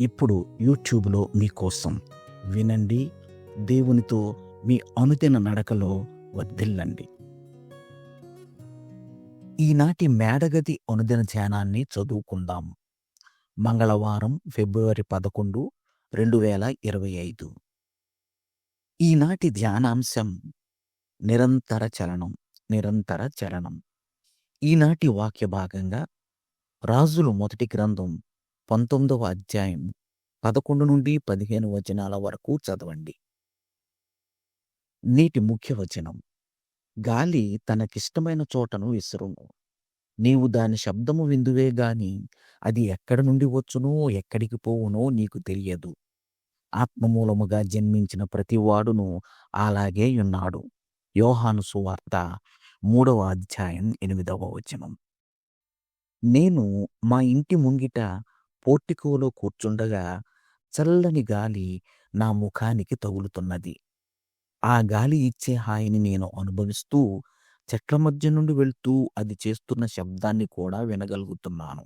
ఇప్పుడు యూట్యూబ్లో మీకోసం వినండి దేవునితో మీ అనుదిన నడకలో వర్ధిల్లండి. ఈనాటి మేడగది అనుదిన ధ్యానాన్ని చదువుకుందాం. మంగళవారం ఫిబ్రవరి పదకొండు రెండు వేల ఇరవై ఐదు. ఈనాటి ధ్యానాంశం నిరంతర చలనం నిరంతర చలనం. ఈనాటి వాక్య భాగంగా రాజులు మొదటి గ్రంథం పంతొమ్మిదవ అధ్యాయం పదకొండు నుండి పదిహేను వచనాల వరకు చదవండి. నీటి ముఖ్య వచనం. గాలి తనకిష్టమైన చోటను విసురును. నీవు దాని శబ్దము విందువే గాని అది ఎక్కడి నుండి వచ్చునో ఎక్కడికి పోవునో నీకు తెలియదు. ఆత్మమూలముగా జన్మించిన ప్రతివాడును అలాగే ఉన్నాడు. యోహాను సువార్త మూడవ అధ్యాయం ఎనిమిదవ వచనం. నేను మా ఇంటి ముంగిట పోర్టికోలో కూర్చుండగా చల్లని గాలి నా ముఖానికి తగులుతున్నది. ఆ గాలి ఇచ్చే హాయిని నేను అనుభవిస్తూ చెట్ల మధ్య నుండి వెళ్తూ అది చేస్తున్న శబ్దాన్ని కూడా వినగలుగుతున్నాను.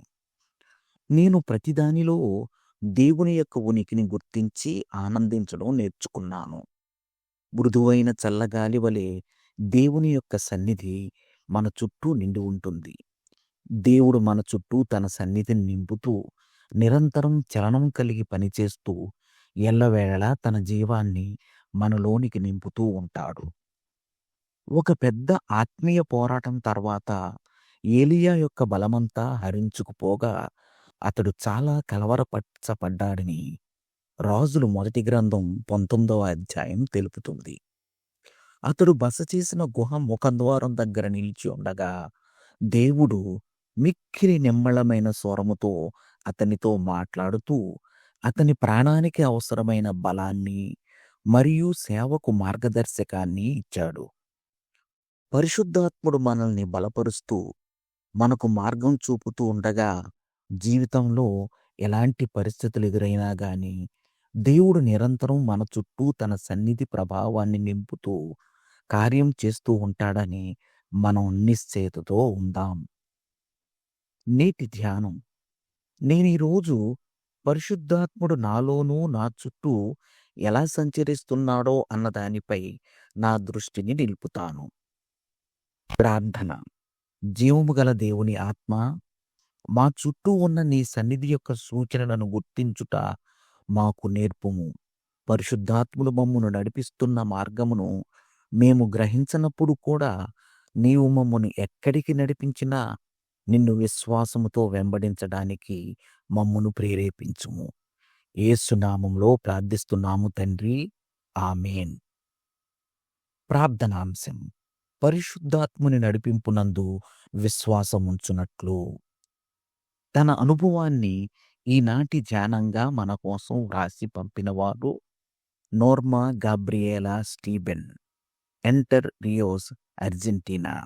నేను ప్రతిదానిలో దేవుని యొక్క ఉనికిని గుర్తించి ఆనందించడం నేర్చుకున్నాను. మృదువైన చల్లగాలి వలె దేవుని యొక్క సన్నిధి మన చుట్టూ నిండి ఉంటుంది. దేవుడు మన చుట్టూ తన సన్నిధిని నింపుతూ నిరంతరం చలనం కలిగి పనిచేస్తూ ఎల్లవేళలా తన జీవాన్ని మనలోనికి నింపుతూ ఉంటాడు. ఒక పెద్ద ఆత్మీయ పోరాటం తర్వాత ఏలియా యొక్క బలమంతా హరించుకుపోగా అతడు చాలా కలవరపరచబడ్డాడని రాజులు మొదటి గ్రంథం పంతొమ్మిదవ అధ్యాయం తెలుపుతుంది. అతడు బస చేసిన గుహ ముఖద్వారం దగ్గర నిలిచి ఉండగా దేవుడు మిక్కిలి నిమ్మళమైన స్వరముతో అతనితో మాట్లాడుతూ అతని ప్రాణానికి అవసరమైన బలాన్ని మరియు సేవకు మార్గదర్శకాన్ని ఇచ్చాడు. పరిశుద్ధాత్ముడు మనల్ని బలపరుస్తూ మనకు మార్గం చూపుతూ ఉండగా జీవితంలో ఎలాంటి పరిస్థితులు ఎదురైనా గాని దేవుడు నిరంతరం మన చుట్టూ తన సన్నిధి ప్రభావాన్ని నింపుతూ కార్యం చేస్తూ ఉంటాడని మనం నిశ్చేతతో ఉందాం. నేటి ధ్యానం. నేను ఈరోజు పరిశుద్ధాత్ముడు నాలోనూ నా చుట్టూ ఎలా సంచరిస్తున్నాడో అన్నదానిపై నా దృష్టిని నిలుపుతాను. ప్రార్థన. జీవము గల దేవుని ఆత్మ మా చుట్టూ ఉన్న నీ సన్నిధి యొక్క సూచనలను గుర్తించుట మాకు నేర్పుము. పరిశుద్ధాత్ముడు మమ్మును నడిపిస్తున్న మార్గమును మేము గ్రహించనప్పుడు కూడా నీవు మమ్మను ఎక్కడికి నడిపించినా నిన్ను విశ్వాసముతో వెంబడించడానికి మమ్మును ప్రేరేపించుము. ఏసునామంలో ప్రార్థిస్తున్నాము తండ్రి. ఆమెన్. ప్రార్థనాంశం. పరిశుద్ధాత్ముని నడిపింపునందు విశ్వాసముంచునట్లు. తన అనుభవాన్ని ఈనాటి ధ్యానంగా మన కోసం వ్రాసి పంపినవారు Norma Gabriela Steben. Entre Rios Argentina.